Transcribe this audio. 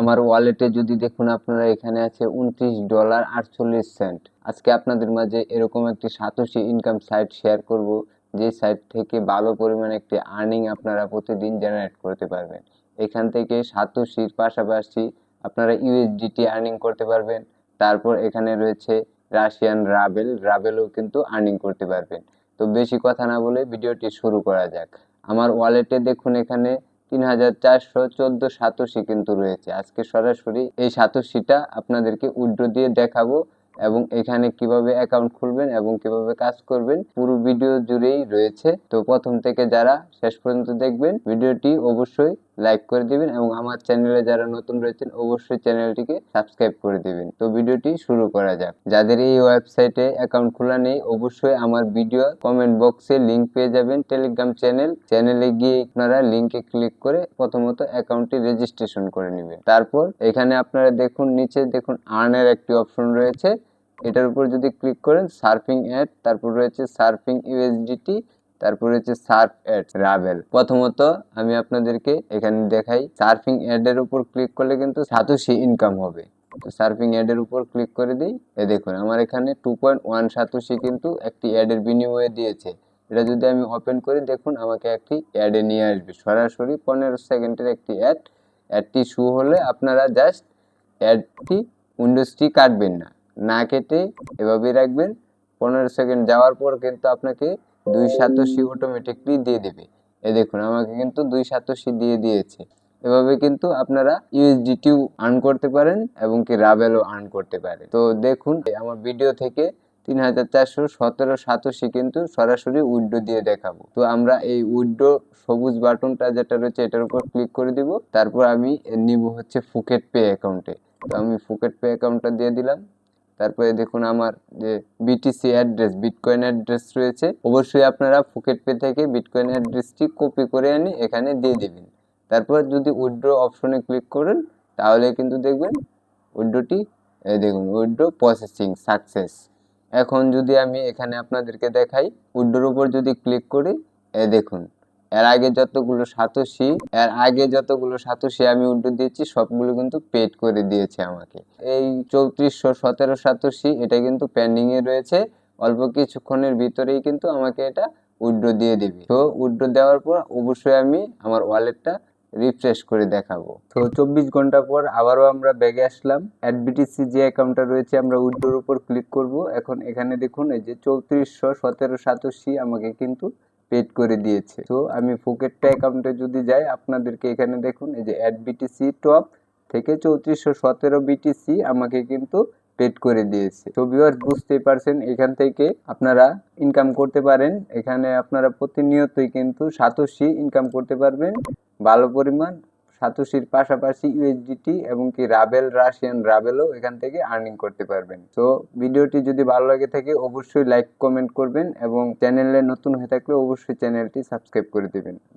আমার ওয়ালেটে যদি দেখুন আপনারা এখানে আছে উনত্রিশ ডলার আটচল্লিশ সেন্ট আজকে আপনাদের মাঝে এরকম একটি সাতোশি ইনকাম সাইট শেয়ার করব, যে সাইট থেকে ভালো পরিমাণে একটি আর্নিং আপনারা প্রতিদিন জেনারেট করতে পারবেন। এখান থেকে সাতোশির পাশাপাশি আপনারা ইউএসডিটি আর্নিং করতে পারবেন। তারপর এখানে রয়েছে রাশিয়ান রাবেল রাবেলও কিন্তু আর্নিং করতে পারবেন। তো বেশি কথা না বলে ভিডিওটি শুরু করা যাক। আমার ওয়ালেটে দেখুন এখানে তিন হাজার চারশো চোদ্দ সাতোশি কিন্তু রয়েছে। আজকে সরাসরি এই সাতোশিটা আপনাদেরকে উইড্রো দিয়ে দেখাবো এবং এখানে কীভাবে অ্যাকাউন্ট খুলবেন এবং কীভাবে কাজ করবেন। পুরো ভিডিও জুড়েই রয়েছে। তো প্রথম থেকে যারা শেষ পর্যন্ত দেখবেন ভিডিওটি অবশ্যই লাইক করে দিবেন এবং আমার চ্যানেলে যারা নতুন রয়েছেন, অবশ্যই চ্যানেলটিকে সাবস্ক্রাইব করে দিবেন। তো ভিডিওটি শুরু করা যাক। যাদের এই ওয়েবসাইটে অ্যাকাউন্ট খোলা নেই, অবশ্যই আমার ভিডিও কমেন্ট বক্সে লিংক পেয়ে যাবেন টেলিগ্রাম চ্যানেল চ্যানেলে গিয়ে আপনারা লিংকে ক্লিক করে প্রথমত অ্যাকাউন্টটি রেজিস্ট্রেশন করে নেবেন। তারপর এখানে আপনারা দেখুন, নিচে দেখুন আর্নের একটি অপশন রয়েছে। এটার উপর যদি ক্লিক করেন সার্ফিং অ্যাড তারপর রয়েছে সার্ফিং ইউএসডিটি তারপর হচ্ছে সার্ফ অ্যাড রাভেল প্রথমত আমি আপনাদেরকে এখানে দেখাই, সার্ফিং অ্যাড এর উপর ক্লিক করলে কিন্তু সাতোশি ইনকাম হবে। সার্ফিং অ্যাড এর উপর ক্লিক করে দিই, এ দেখুন, আমার এখানে টু পয়েন্ট ওয়ান সাতোশি কিন্তু একটি অ্যাডের বিনিময়ে দিয়েছে। এটা যদি আমি ওপেন করি, দেখুন আমাকে একটি অ্যাডে নিয়ে আসবে। সরাসরি পনেরো সেকেন্ডের একটি অ্যাড অ্যাডটি শু হলে আপনারা জাস্ট অ্যাডটি উইন্ডোজটি কাটবেন না। না কেটে এভাবেই রাখবেন। পনেরো সেকেন্ড যাওয়ার পর কিন্তু আপনাকে দুই সাতোশি অটোমেটিকলি দিয়ে দেবে। এ দেখুন, আমাকে কিন্তু দুই সাতোশি দিয়ে দিয়েছে। এভাবে কিন্তু আপনারা ইউএসডিটিও আর্ন করতে পারেন এবং কি রাবেলও আর্ন করতে পারে তো দেখুন, আমার ভিডিও থেকে তিন হাজার চারশো সতেরো সাতোশি কিন্তু সরাসরি উইড্রো দিয়ে দেখাবো। তো আমরা এই উইড্রো সবুজ বাটনটা যেটা রয়েছে, এটার উপর ক্লিক করে দিব। তারপর আমি নিব হচ্ছে ফুকেট পে অ্যাকাউন্টে তো আমি ফুকেট পে অ্যাকাউন্টটা দিয়ে দিলাম। তারপরে দেখুন আমার যে বিটিসি অ্যাড্রেস বিটকয়েন অ্যাড্রেস রয়েছে, অবশ্যই আপনারা ফুকেট পে থেকে বিটকয়েন অ্যাড্রেসটি কপি করে আনি এখানে দিয়ে দেবেন। তারপর যদি উইড্রো অপশনে ক্লিক করেন, তাহলে কিন্তু দেখবেন উইড্রোটি দেখুন উইড্রো প্রসেসিং সাকসেস এখন যদি আমি এখানে আপনাদেরকে দেখাই উইড্রোর উপর যদি ক্লিক করি দেখুন এর আগে যতগুলো সাতোশি, এর আগে যতগুলো সাতোশি আমি উইড্রো দিয়েছি, সবগুলো কিন্তু পেড করে দিয়েছে আমাকে। এই চৌত্রিশশো সতেরো সাতোশি এটা কিন্তু পেন্ডিংয়ে রয়েছে, অল্প কিছুক্ষণের ভিতরেই কিন্তু আমাকে এটা উইড্রো দিয়ে দিবে। তো উইড্রো দেওয়ার পর অবশ্যই আমি আমার ওয়ালেটটা রিফ্রেশ করে দেখাবো। তো চব্বিশ ঘণ্টা পর আবারও আমরা ব্যাগে আসলাম। অ্যাডবিটিসি যে অ্যাকাউন্টটা রয়েছে আমরা উইড্রোর উপর ক্লিক করব। এখন এখানে দেখুন, এই যে চৌত্রিশশো সতেরো সাতোশি আমাকে কিন্তু পেড করে দিয়েছে। তো আমি ফুকেটটা অ্যাকাউন্টে যদি যাই, আপনাদেরকে এখানে দেখুন, এই যে অ্যাড বিটিসি টপ থেকে চৌত্রিশশো সতেরো বিটিসি আমাকে কিন্তু পেড করে দিয়েছে। তো ভিউয়ার্স বুঝতেই পারছেন, এখান থেকে আপনারা ইনকাম করতে পারেন। এখানে আপনারা প্রতিনিয়তই কিন্তু সাতশি ইনকাম করতে পারবেন। ভালো পরিমাণ সাতোশির পাশাপাশি ইউএসডিটি এবং কি রাবেল রাশিয়ান রাবেলও এখান থেকে আর্নিং করতে পারবেন। তো ভিডিওটি যদি ভালো লাগে থাকে, অবশ্যই লাইক কমেন্ট করবেন এবং চ্যানেলে নতুন হয়ে থাকলে অবশ্যই চ্যানেলটি সাবস্ক্রাইব করে দেবেন।